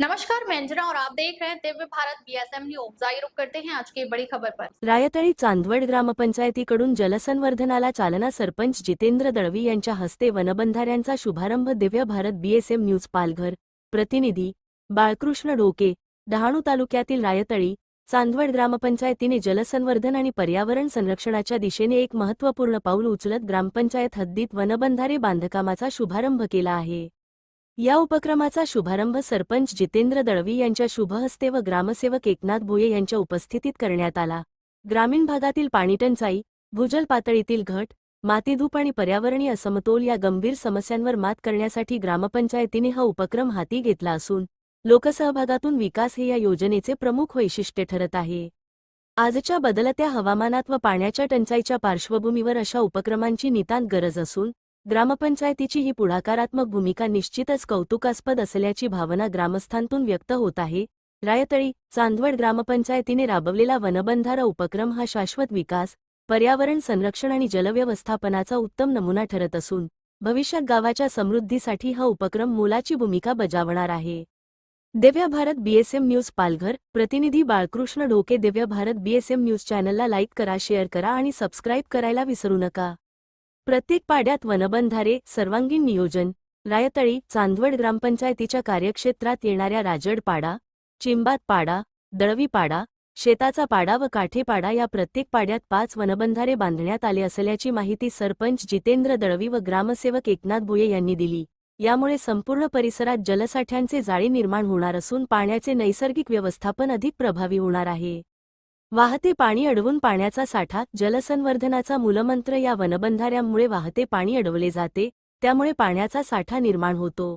नमस्कार मैं अंजना और आप देख रहे हैं दिव्य भारत बीएसएम न्यूज आइए करते हैं आज की बड़ी खबर पर। रायतळी चांदवड ग्रामपंचायतीकडून जलसंवर्धनाला चालना सरपंच जितेंद्र दळवी यांच्या हस्ते वनबंधाऱ्यांचा शुभारंभ दिव्य भारत बीएसएम न्यूज पालघर. प्रतिनिधी बाळकृष्ण डोके डहाणू तालुक्यातील रायतळी चांदवड ग्रामपंचायतीने जलसंवर्धन आणि पर्यावरण संरक्षणाच्या दिशेने एक महत्त्वपूर्ण पाऊल उचलत ग्रामपंचायत हद्दीत वनबंधारे बांधकामाचा शुभारंभ केला आहे. या उपक्रमाचा शुभारंभ सरपंच जितेंद्र दळवी यांच्या शुभहस्ते व ग्रामसेवक एकनाथ भोये यांच्या उपस्थितीत करण्यात आला. ग्रामीण भागातील पाणीटंचाई भूजल पातळीतील घट मातीधूप आणि पर्यावरणीय असमतोल या गंभीर समस्यांवर मात करण्यासाठी ग्रामपंचायतीने हा उपक्रम हाती घेतला असून लोकसहभागातून विकास हे या योजनेचे प्रमुख वैशिष्ट्य ठरत आहे. आजच्या बदलत्या हवामानात व पाण्याच्या टंचाईच्या पार्श्वभूमीवर अशा उपक्रमांची नितांत गरज असून ग्रामपंचायतीची ही पुढाकारात्मक भूमिका निश्चितच कौतुकास्पद असल्याची भावना ग्रामस्थांतून व्यक्त होत आहे. रायतळी चांदवड ग्रामपंचायतीने राबवलेला वनबंधारा उपक्रम हा शाश्वत विकास पर्यावरण संरक्षण आणि जलव्यवस्थापनाचा उत्तम नमुना ठरत असून भविष्यात गावाच्या समृद्धीसाठी हा उपक्रम मोलाची भूमिका बजावणार आहे. दिव्य भारत बीएसएम न्यूज पालघर प्रतिनिधी बाळकृष्ण ढोके दिव्य भारत बीएसएम न्यूज चॅनलला लाईक करा शेअर करा आणि सबस्क्राईब करायला विसरू नका. प्रत्येक पाड्यात वनबंधारे सर्वांगीण नियोजन. रायतळी चांदवड ग्रामपंचायतीच्या कार्यक्षेत्रात येणाऱ्या राजडपाडा चिंबात पाडा दळवी पाडा शेताचा पाडा व काठेपाडा या प्रत्येक पाड्यात पाच वनबंधारे बांधण्यात आले असल्याची माहिती सरपंच जितेंद्र दळवी व ग्रामसेवक एकनाथ भुये यांनी दिली. यामुळे संपूर्ण परिसरात जलसाठ्यांचे जाळी निर्माण होणार असून पाण्याचे नैसर्गिक व्यवस्थापन अधिक प्रभावी होणार आहे. वाहते पाणी अडवून पाण्याचा साठा जलसंवर्धनाचा मूलमंत्र या वनबंधाऱ्यांमुळे वाहते पाणी अडवले जाते त्यामुळे पाण्याचा साठा निर्माण होतो.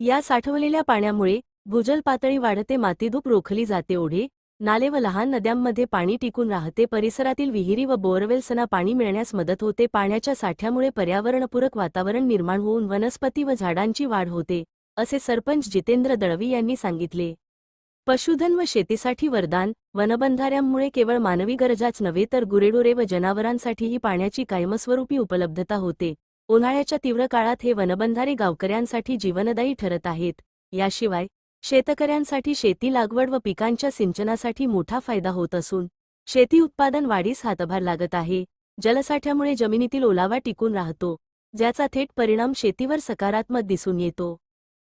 या साठवलेल्या पाण्यामुळे भूजल पातळी वाढते मातीधूप रोखली जाते ओढे नाले व लहान नद्यांमध्ये पाणी टिकून राहते परिसरातील विहिरी व बोअरवेल्सना पाणी मिळण्यास मदत होते पाण्याच्या साठ्यामुळे पर्यावरणपूरक वातावरण निर्माण होऊन वनस्पती व झाडांची वाढ होते असे सरपंच जितेंद्र दळवी यांनी सांगितले. पशुधन व शेतीसाठी वरदान वनबंधाऱ्यांमुळे केवळ मानवी गरजाच नव्हे तर गुरेढोरे व जनावरांसाठीही पाण्याची कायमस्वरूपी उपलब्धता होते. उन्हाळ्याच्या तीव्र काळात हे वनबंधारे गावकऱ्यांसाठी जीवनदायी ठरत आहेत. याशिवाय शेतकऱ्यांसाठी शेती लागवड व पिकांच्या सिंचनासाठी मोठा फायदा होत असून शेती उत्पादन वाढीस हातभार लागत आहे. जलसाठ्यामुळे जमिनीतील ओलावा टिकून राहतो ज्याचा थेट परिणाम शेतीवर सकारात्मक दिसून येतो.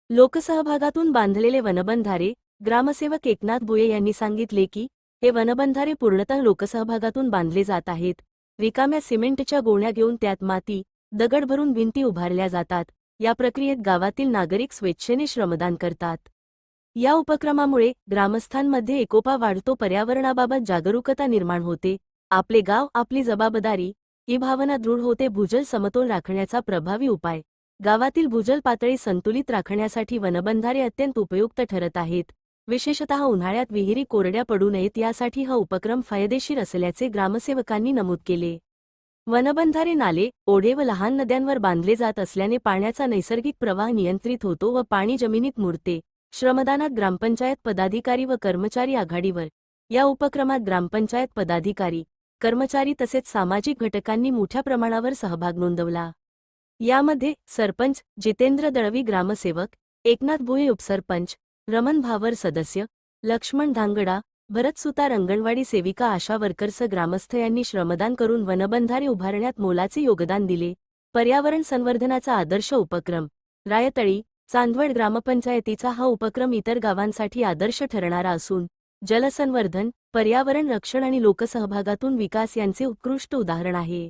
लोकसहभागातून बांधलेले वनबंधारे ग्रामसेवक एकनाथ बुये यांनी सांगितले की हे वनबंधारे पूर्णतः लोकसहभागातून बांधले जात आहेत. रिकाम्या सिमेंटच्या गोण्या घेऊन त्यात माती दगड भरून भिंती उभारल्या जातात. या प्रक्रियेत गावातील नागरिक स्वेच्छेने श्रमदान करतात. या उपक्रमामुळे ग्रामस्थांमध्ये एकोपा वाढतो पर्यावरणाबाबत जागरूकता निर्माण होते. आपले गाव आपली जबाबदारी ही भावना दृढ होते भूजल समतोल राखण्याचा प्रभावी उपाय. गावातील भूजल पातळी संतुलित राखण्यासाठी वनबंधारे अत्यंत उपयुक्त ठरत आहेत. विशेषतः उन्हाळ्यात विहिरी कोरड्या पडू नयेत यासाठी हा उपक्रम फायदेशीर असल्याचे ग्रामसेवकांनी नमूद केले. वनबंधारे नाले ओढे व लहान नद्यांवर बांधले जात असल्याने पाण्याचा नैसर्गिक प्रवाह नियंत्रित होतो व पाणी जमिनीत मुरते. श्रमदानात ग्रामपंचायत पदाधिकारी व कर्मचारी आघाडीवर. या उपक्रमात ग्रामपंचायत पदाधिकारी कर्मचारी तसेच सामाजिक घटकांनी मोठ्या प्रमाणावर सहभाग नोंदवला. यामध्ये सरपंच जितेंद्र दळवी ग्रामसेवक एकनाथ भुये उपसरपंच रमण भावर सदस्य लक्ष्मण धांगडा भरत सुतार अंगणवाडी सेविका आशा वर्कर्स ग्रामस्थ यांनी श्रमदान करून वनबंधारे उभारण्यात मोलाचे योगदान दिले. पर्यावरण संवर्धनाचा आदर्श उपक्रम. रायतळी चांदवड ग्रामपंचायतीचा हा उपक्रम इतर गावांसाठी आदर्श ठरणारा असून जलसंवर्धन पर्यावरण रक्षण आणि लोकसहभागातून विकास यांचे उत्कृष्ट उदाहरण आहे.